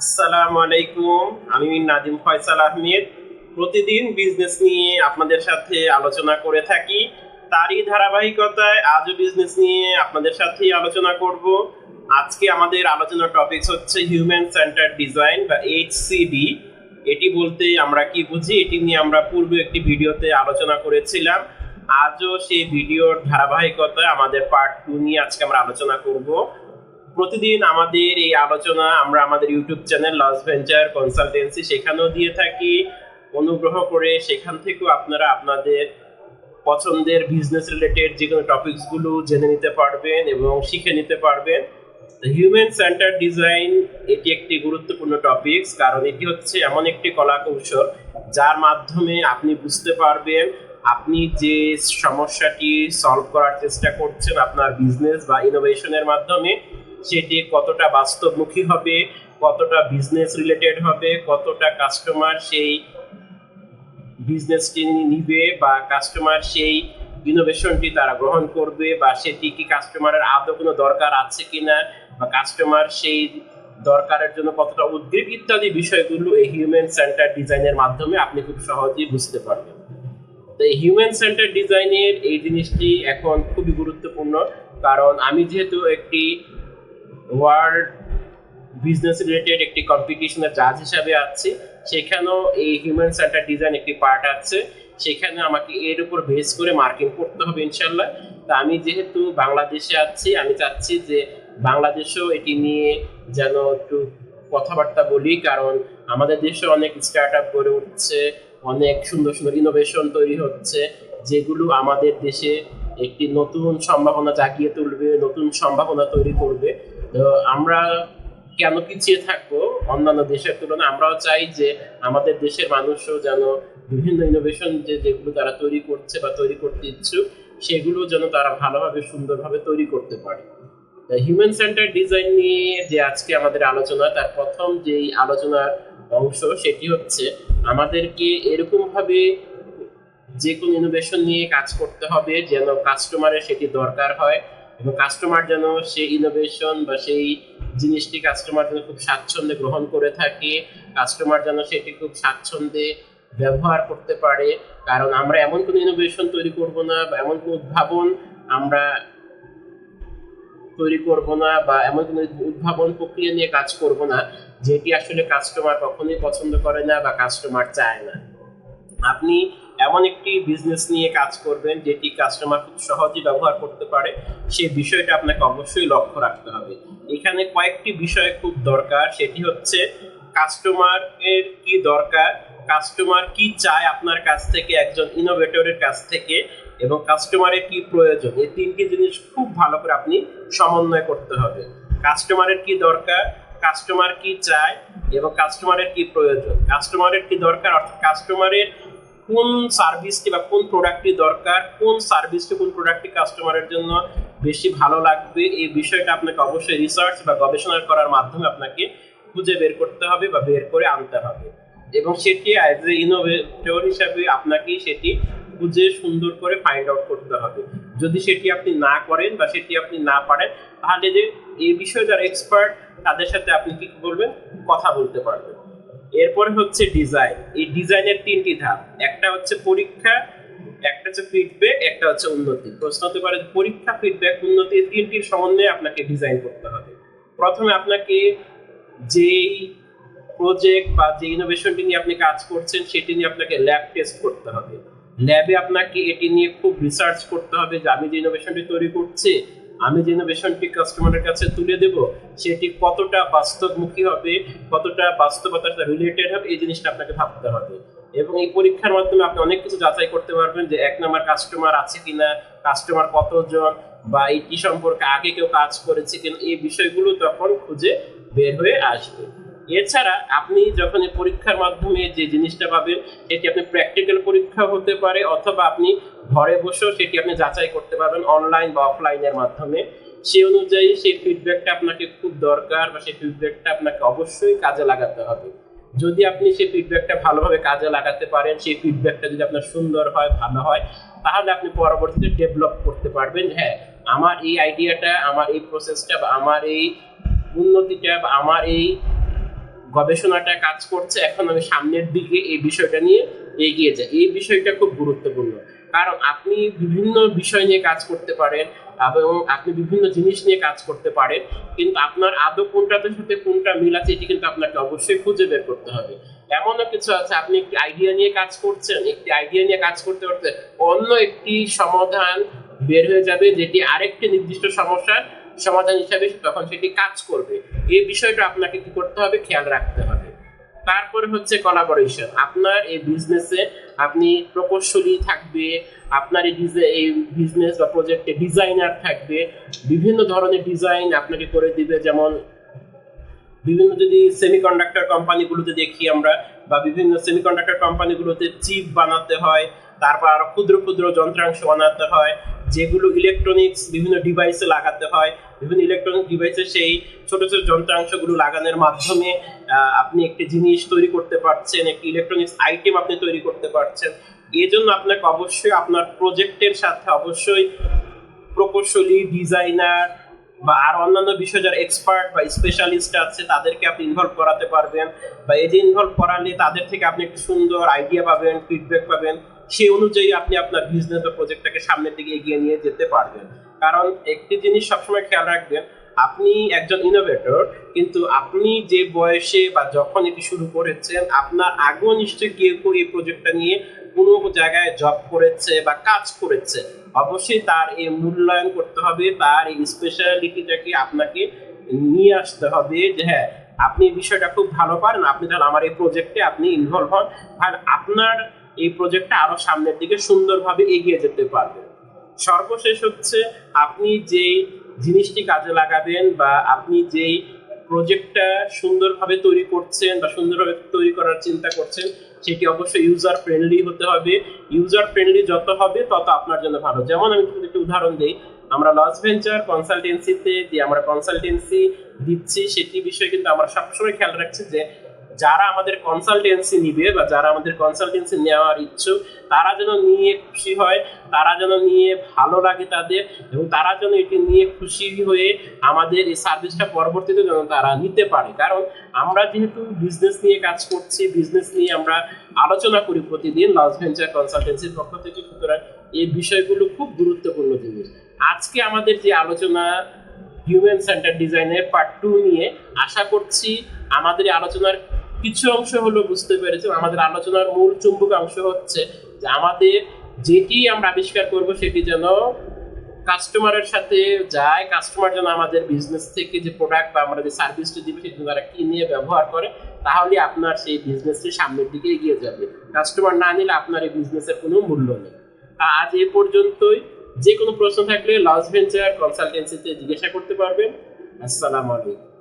আসসালামু আলাইকুম, আমি নাদিম ফয়সাল আহমেদ। প্রতিদিন বিজনেস নিয়ে আপনাদের সাথে আলোচনা করে থাকি। তারই ধারাবাহিকতায় আজও বিজনেস নিয়ে আপনাদের সাথেই আলোচনা করব। আজকে আমাদের আলোচনার টপিকস হচ্ছে হিউম্যান সেন্টার ডিজাইন বা এইচসিডি এটি বলতে আমরা কি বুঝি, এটি নিয়ে আমরা পূর্বে একটি ভিডিওতে আলোচনা করেছিলাম। আজও সেই ভিডিওর ধারাবাহিকতায় আমাদের পার্ট টু নিয়ে আজকে আমরা আলোচনা করব। প্রতিদিন আমাদের এই আলোচনা আমরা আমাদের YouTube channel Loss Venture Consultancy সেখানেও দিয়ে থাকি। অনুগ্রহ করে সেখান থেকেও আপনারা আপনাদের পছন্দের বিজনেস রিলেটেড যে কোনো টপিকসগুলো জেনে নিতে পারবেন এবং শিখে নিতে পারবেন। হিউম্যান সেন্টার ডিজাইন এটি একটি গুরুত্বপূর্ণ টপিকস কারণ এটি হচ্ছে এমন একটি কলা কৌশল যার মাধ্যমে আপনি বুঝতে পারবেন আপনি যে সমস্যাটি সলভ করার চেষ্টা করছেন আপনার বিজনেস বা ইনোভেশনের মাধ্যমে। সেটি কতটা বাস্তবমুখী হবে, কতটা বিজনেস রিলেটেড হবে, কতটা কাস্টমার সেই বিজনেসটি নিবে বা কাস্টমার সেই ইনোভেশনটি তারা গ্রহণ করবে বা সেটি কি কাস্টমারের আদৌ কোনো দরকার আছে কিনা বা কাস্টমার সেই দরকারের জন্য কতটা উদ্বেগ ইত্যাদি বিষয়গুলো এই হিউম্যান সেন্টার ডিজাইনের মাধ্যমে আপনি খুব সহজেই বুঝতে পারবেন। তো এই হিউম্যান সেন্টার ডিজাইনের এই জিনিসটি এখন খুবই গুরুত্বপূর্ণ। কারণ আমি যেহেতু একটি ওয়ার্ল্ড বিজনেস রিলেটেড একটি কম্পিটিশনের জাজ হিসাবে আছি। সেখানেও এই হিউম্যান সেন্টার ডিজাইন একটি পার্ট আছে। সেখানে আমাকে এর উপর বেস করে মার্কিং করতে হবে ইনশাল্লাহ তা আমি যেহেতু বাংলাদেশে আছি, আমি চাচ্ছি যে বাংলাদেশেও এটি নিয়ে যেন একটু কথাবার্তা বলি, কারণ আমাদের দেশে অনেক স্টার্ট আপ গড়ে উঠছে, অনেক সুন্দর সুন্দর ইনোভেশন তৈরি হচ্ছে, যেগুলো আমাদের দেশে একটি নতুন সম্ভাবনা জাগিয়ে তুলবে, নতুন সম্ভাবনা তৈরি করবে। তো আমরা কেন পিছিয়ে থাকব অন্যান্য দেশের তুলনায়? আমরাও চাই যে আমাদের দেশের মানুষও যেন বিভিন্ন ইনোভেশন যে যেগুলো তারা তৈরি করছে বা তৈরি করতে ইচ্ছুক, সেগুলো যেন তারা ভালোভাবে, সুন্দরভাবে তৈরি করতে পারে। হিউম্যান সেন্টার ডিজাইন নিয়ে যে আজকে আমাদের আলোচনা, তার প্রথম যেই আলোচনার অংশ সেটি হচ্ছে, আমাদেরকে এরকম ভাবে যে কোনো ইনোভেশন নিয়ে কাজ করতে হবে, যেন কাস্টমারের সেটি দরকার হয় এবং কাস্টমার যেন সেই ইনোভেশন বা সেই জিনিসটি কাস্টমার যেন খুব স্বাচ্ছন্দ্যে গ্রহণ করে থাকে কাস্টমার যেন সেটি খুব স্বাচ্ছন্দ্যে ব্যবহার করতে পারে। কারণ আমরা এমন কোনো ইনোভেশন তৈরি করব না বা এমন কোনো উদ্ভাবন আমরা তৈরি করব না বা এমন কোনো উদ্ভাবন প্রক্রিয়া নিয়ে কাজ করব না, যেটি আসলে কাস্টমার কখনোই পছন্দ করে না বা কাস্টমার চায় না। আপনি এমন একটি বিজনেস নিয়ে কাজ করবেন যেটি কাস্টমার খুব সহজেই ব্যবহার করতে পারে সেই বিষয়টা আপনাকে অবশ্যই লক্ষ্য রাখতে হবে। এখানে কয়েকটি বিষয় খুব দরকার, সেটি হচ্ছে কাস্টমার এর কি দরকার কাস্টমার কি চায় আপনার কাছ থেকে, একজন ইনোভেটরের কাছ থেকে, এবং কাস্টমারের কি প্রয়োজন। এই তিনটি জিনিস খুব ভালো করে আপনি সমন্বয় করতে হবে। কাস্টমারের কি দরকার কাস্টমার কি চায়, এবং কাস্টমারের কি প্রয়োজন। কাস্টমারের কি দরকার, অর্থাৎ কাস্টমারের কোন সার্ভিসটি বা কোন প্রোডাক্টটি দরকার, কোন সার্ভিসটি কোন প্রোডাক্টটি কাস্টমারের জন্য বেশি ভালো লাগবে, এই বিষয়টা আপনাকে অবশ্যই রিসার্চ বা গবেষণা করার মাধ্যমে আপনাকে খুঁজে বের করতে হবে বা বের করে আনতে হবে। এবং সেটি অ্যাজ এ ইনোভেটর হিসাবে আপনাকে সেটি খুঁজে সুন্দর করে ফাইন্ড আউট করতে হবে। যদি সেটি আপনি না করেন বা সেটি আপনি না পারেন, তাহলে যে এই বিষয়ে যারা এক্সপার্ট তাদের সাথে আপনি কি বলবেন? কথা বলতে পারবেন। এরপরে হচ্ছে ডিজাইন এই ডিজাইনের তিনটি ধাপ। একটা হচ্ছে পরীক্ষা, একটা হচ্ছে ফিডব্যাক একটা হচ্ছে উন্নতি। প্রশ্ন হতে পারে, পরীক্ষা ফিডব্যাক উন্নতি তিনটির সমন্বয়ে আপনাকে ডিজাইন করতে হবে। প্রথমে আপনাকে যেই প্রজেক্ট বা যে ইনোভেশনটি নিয়ে আপনি কাজ করছেন, সেটি নিয়ে আপনাকে ল্যাব টেস্ট করতে হবে। ল্যাবে আপনাকে এটি নিয়ে খুব রিসার্চ করতে হবে যে আমি যে ইনোভেশনটি তৈরি করছি আমি যে ইনোভেশনটি কাস্টমারের কাছে তুলে দেব সেটি কতটা বাস্তবমুখী হবে, কতটা বাস্তবতার সাথে রিলেটেড হবে, এই জিনিসটা আপনাকে ভাবতে হবে। এবং এই পরীক্ষার মাধ্যমে আপনি অনেক কিছু যাচাই করতে পারবেন যে এক নম্বর কাস্টমার আছে কিনা কাস্টমার কতজন, বা এটি সম্পর্কে আগে কেউ কাজ করেছে কিনা, এই বিষয়গুলো তখন খুঁজে বের হয়ে আসবে। এছাড়া আপনি যখন পরীক্ষার মাধ্যমে যে জিনিসটা পাবেন, সেটি আপনি প্র্যাকটিক্যাল পরীক্ষা হতে পারে অথবা আপনি ঘরে বসেও সেটি আপনি যাচাই করতে পারবেন অনলাইন বা অফলাইনের মাধ্যমে। সেই অনুযায়ী সেই ফিডব্যাকটা আপনাকে খুব দরকার বা সেই ফিডব্যাকটা আপনাকে অবশ্যই কাজে লাগাতে হবে। যদি আপনি সেই ফিডব্যাকটা ভালোভাবে কাজে লাগাতে পারেন, সেই ফিডব্যাকটা যদি আপনার সুন্দর হয়, ভালো হয়, তাহলে আপনি পরবর্তীতে ডেভেলপ করতে পারবেন হ্যাঁ আমার এই আইডিয়াটা আমার এই প্রসেসটা বা আমার এই উন্নতিটা বা আমার এই গবেষণাটা কাজ করছে, এখন আমি সামনের দিকে এই বিষয়টা নিয়ে এগিয়ে যাই। এই বিষয়টা খুব গুরুত্বপূর্ণ। কারণ আপনি বিভিন্ন বিষয় নিয়ে কাজ করতে পারেন এবং আপনি বিভিন্ন জিনিস নিয়ে কাজ করতে পারেন, কিন্তু আপনার আদৌ কোনটাতে সাথে কোনটা মিল আছে, এটি কিন্তু আপনাকে অবশ্যই খুঁজে বের করতে হবে। এমনও কিছু আছে, আপনি একটি আইডিয়া নিয়ে কাজ করছেন, একটি আইডিয়া নিয়ে কাজ করতে করতে অন্য একটি সমাধান বের হয়ে যাবে, যেটি আরেকটি নির্দিষ্ট সমস্যার সমাধান হিসাবে তখন সেটি কাজ করবে এই বিষয়টা আপনাকে কি করতে হবে? খেয়াল রাখতে হবে। তারপরে হচ্ছে কোলাবোরেশন আপনার এই বিজনেসে আপনি প্রকৌশলী থাকবে, আপনার এই এই বিজনেস বা প্রজেক্টে ডিজাইনার থাকবে, বিভিন্ন ধরনের ডিজাইন আপনাকে করে দিবে, যেমন বিভিন্ন যদি সেমিকন্ডাক্টর কোম্পানিগুলোতে দেখি আমরা, বা বিভিন্ন সেমিকন্ডাক্টর কোম্পানিগুলোতে চিপ বানাতে হয়, তারপর আরও ক্ষুদ্র ক্ষুদ্র যন্ত্রাংশ বানাতে হয়, যেগুলো ইলেকট্রনিক্স বিভিন্ন ডিভাইসে লাগাতে হয় বিভিন্ন ইলেকট্রনিক ডিভাইসে সেই ছোট ছোট যন্ত্রাংশগুলো লাগানোর মাধ্যমে আপনি একটি জিনিস তৈরি করতে পারছেন, একটি ইলেকট্রনিক্স আইটেম আপনি তৈরি করতে পারছেন। এই জন্য আপনাকে অবশ্যই আপনার প্রজেক্টের সাথে অবশ্যই প্রকৌশলী ডিজাইনার বা আর অন্যান্য বিষয় যারা এক্সপার্ট বা স্পেশালিস্ট আছে, তাদেরকে আপনি ইনভলভ করাতে পারবেন। বা এই যে ইনভলভ করালে তাদের থেকে আপনি একটি সুন্দর আইডিয়া পাবেন ফিডব্যাক পাবেন, সেই অনুযায়ী আপনি আপনার বিজনেস বা প্রজেক্টটাকে সামনের দিকে এগিয়ে নিয়ে যেতে পারবেন। কারণ একটি জিনিস সবসময় খেয়াল রাখবেন, আপনি একজন ইনোভেটর কিন্তু আপনি যে বয়সে বা যখন এটি শুরু করেছেন, আপনার আগেও নিশ্চয়ই কেউ কেউ এই প্রজেক্টটা নিয়ে কোনো জায়গায় জব করেছে বা কাজ করেছে। অবশ্যই তার এই মূল্যায়ন করতে হবে, তার এই স্পেশালিটিটাকে আপনাকে নিয়ে আসতে হবে যে হ্যাঁ আপনি বিষয়টা খুব ভালো পারেন, আপনি তাহলে আমার এই প্রজেক্টে আপনি ইনভলভ হন। আর আপনার এই প্রজেক্টটা আরও সামনের দিকে সুন্দরভাবে এগিয়ে যেতে পারবে সর্বশেষ হচ্ছে আপনি যেই জিনিসটি কাজে লাগাবেন বা আপনি যেই প্রজেক্টটা সুন্দরভাবে তৈরি করছেন বা সুন্দরভাবে তৈরি করার চিন্তা করছেন, সেটি অবশ্যই ইউজার ফ্রেন্ডলি হতে হবে। ইউজার ফ্রেন্ডলি যত হবে, তত আপনার জন্য ভালো। যেমন আমি একটু উদাহরণ দিই। আমরা লস ভেঞ্চার কনসালটেন্সিতে যে আমরা কনসালটেন্সি দিচ্ছি, সেটি বিষয়ে কিন্তু আমরা সবসময় খেয়াল রাখছি যে যারা আমাদের কনসালটেন্সি নিবে বা যারা আমাদের কনসালটেন্সি নেওয়ার ইচ্ছুক, তারা যেন নিয়ে খুশি হয়, তারা যেন নিয়ে ভালো লাগে তাদের এবং তারা যেন এটি নিয়ে খুশি হয়ে আমাদের এই সার্ভিসটা পরবর্তীতে যেন তারা নিতে পারে। কারণ আমরা যেহেতু বিজনেস নিয়ে কাজ করছি বিজনেস নিয়ে আমরা আলোচনা করি প্রতিদিন লস ভেঞ্চার কনসালটেন্সির পক্ষ থেকে, সুতরাং এই বিষয়গুলো খুব গুরুত্বপূর্ণ জিনিস। আজকে আমাদের যে আলোচনা হিউম্যান সেন্টার ডিজাইনের পার্ট টু নিয়ে আশা করছি আমাদের আলোচনার কিছু অংশ হলো বুঝতে পেরেছি আমাদের আলোচনার মূল চুম্বক অংশ হচ্ছে যে আমাদের যেটি আমরা আবিষ্কার করব সেটি যেন কাস্টমারের সাথে যায় কাস্টমার যেন আমাদের বিজনেস থেকে যে প্রোডাক্ট বা আমরা যে সার্ভিসটি দিবে সেটি তারা কিনে ব্যবহার করে, তাহলে আপনার সেই বিজনেসটি সামনের দিকে এগিয়ে যাবে। কাস্টমার না নিলে আপনার এই বিজনেসের কোনো মূল্য নেই। আজ এ পর্যন্তই। যে কোনো প্রশ্ন থাকলে লস ভেঞ্চার কনসালটেন্সিতে জিজ্ঞাসা করতে পারবেন। আসসালামু আলাইকুম।